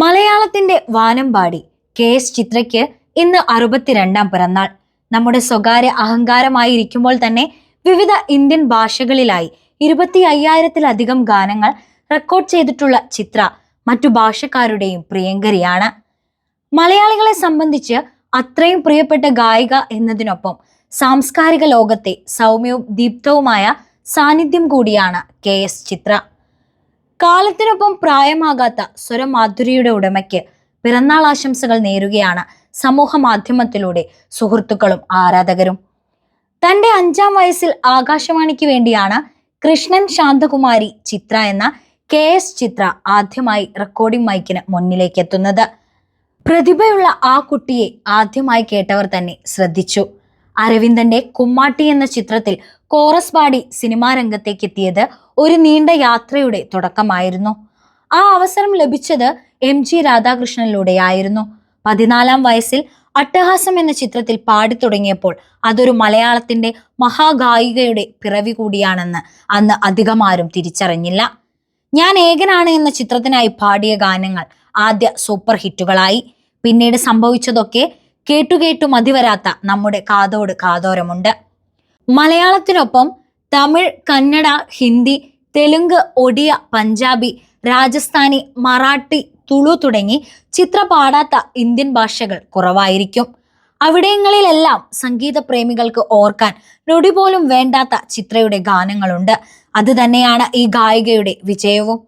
മലയാളത്തിന്റെ വാനമ്പാടി K S ചിത്രയ്ക്ക് ഇന്ന് അറുപത്തിരണ്ടാം പിറന്നാൾ. നമ്മുടെ സ്വകാര്യ അഹങ്കാരമായിരിക്കുമ്പോൾ തന്നെ വിവിധ ഇന്ത്യൻ ഭാഷകളിലായി ഇരുപത്തി അയ്യായിരത്തിലധികം ഗാനങ്ങൾ റെക്കോർഡ് ചെയ്തിട്ടുള്ള ചിത്ര മറ്റു ഭാഷക്കാരുടെയും പ്രിയങ്കരിയാണ്. മലയാളികളെ സംബന്ധിച്ച് അത്രയും പ്രിയപ്പെട്ട ഗായിക എന്നതിനൊപ്പം സാംസ്കാരിക ലോകത്തെ സൗമ്യവും ദീപ്തവുമായ സാന്നിധ്യം കൂടിയാണ് കെ എസ് ചിത്ര. കാലത്തിനൊപ്പം പ്രായമാകാത്ത സ്വരമാധുരിയുടെ ഉടമയ്ക്ക് പിറന്നാൾ ആശംസകൾ നേരുകയാണ് സമൂഹ മാധ്യമത്തിലൂടെ സുഹൃത്തുക്കളും ആരാധകരും. തന്റെ അഞ്ചാം വയസ്സിൽ ആകാശവാണിക്ക് വേണ്ടിയാണ് കൃഷ്ണൻ ശാന്തകുമാരി ചിത്ര എന്ന കെ എസ് ചിത്ര ആദ്യമായി റെക്കോർഡിംഗ് മൈക്കിന് മുന്നിലേക്ക് എത്തുന്നത്. പ്രതിഭയുള്ള ആ കുട്ടിയെ ആദ്യമായി കേട്ടവർ തന്നെ ശ്രദ്ധിച്ചു. അരവിന്ദന്റെ കുമ്മാട്ടി എന്ന ചിത്രത്തിൽ കോറസ് പാടി സിനിമാ രംഗത്തേക്ക് എത്തിയത് ഒരു നീണ്ട യാത്രയുടെ തുടക്കമായിരുന്നു. ആ അവസരം ലഭിച്ചത് എം ജി രാധാകൃഷ്ണനിലൂടെയായിരുന്നു. പതിനാലാം വയസ്സിൽ അട്ടഹാസം എന്ന ചിത്രത്തിൽ പാടി തുടങ്ങിയപ്പോൾ അതൊരു മലയാളത്തിന്റെ മഹാഗായികയുടെ പിറവി കൂടിയാണെന്ന് അന്ന് അധികം ആരും തിരിച്ചറിഞ്ഞില്ല. ഞാൻ ഏകനാണ് എന്ന ചിത്രത്തിനായി പാടിയ ഗാനങ്ങൾ ആദ്യ സൂപ്പർ ഹിറ്റുകളായി. പിന്നീട് സംഭവിച്ചതൊക്കെ കേട്ടുകേട്ടു മതിവരാത്ത നമ്മുടെ കാതോട് കാതോരമുണ്ട്. മലയാളത്തിനൊപ്പം തമിഴ് കന്നഡ ഹിന്ദി തെലുങ്ക് ഒഡിയ പഞ്ചാബി രാജസ്ഥാനി മറാഠി തുളു തുടങ്ങി ചിത്ര പാടാത്ത ഇന്ത്യൻ ഭാഷകൾ കുറവായിരിക്കും. അവിടങ്ങളിലെല്ലാം സംഗീത പ്രേമികൾക്ക് ഓർക്കാൻ നൊടി പോലും വേണ്ടാത്ത ചിത്രയുടെ ഗാനങ്ങളുണ്ട്. അത് തന്നെയാണ് ഈ ഗായികയുടെ വിജയവും.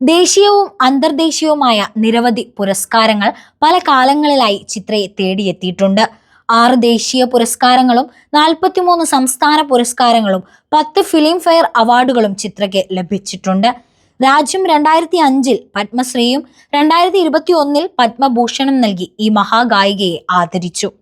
ദേശീയവും അന്തർദേശീയവുമായ നിരവധി പുരസ്കാരങ്ങൾ പല കാലങ്ങളിലായി ചിത്രയെ തേടിയെത്തിയിട്ടുണ്ട്. ആറ് ദേശീയ പുരസ്കാരങ്ങളും നാൽപ്പത്തിമൂന്ന് സംസ്ഥാന പുരസ്കാരങ്ങളും പത്ത് ഫിലിം ഫെയർ അവാർഡുകളും ചിത്രയ്ക്ക് ലഭിച്ചിട്ടുണ്ട്. രാജ്യം രണ്ടായിരത്തി അഞ്ചിൽ പത്മശ്രീയും രണ്ടായിരത്തി ഇരുപത്തി ഒന്നിൽ പത്മഭൂഷണം നൽകി ഈ മഹാഗായികയെ ആദരിച്ചു.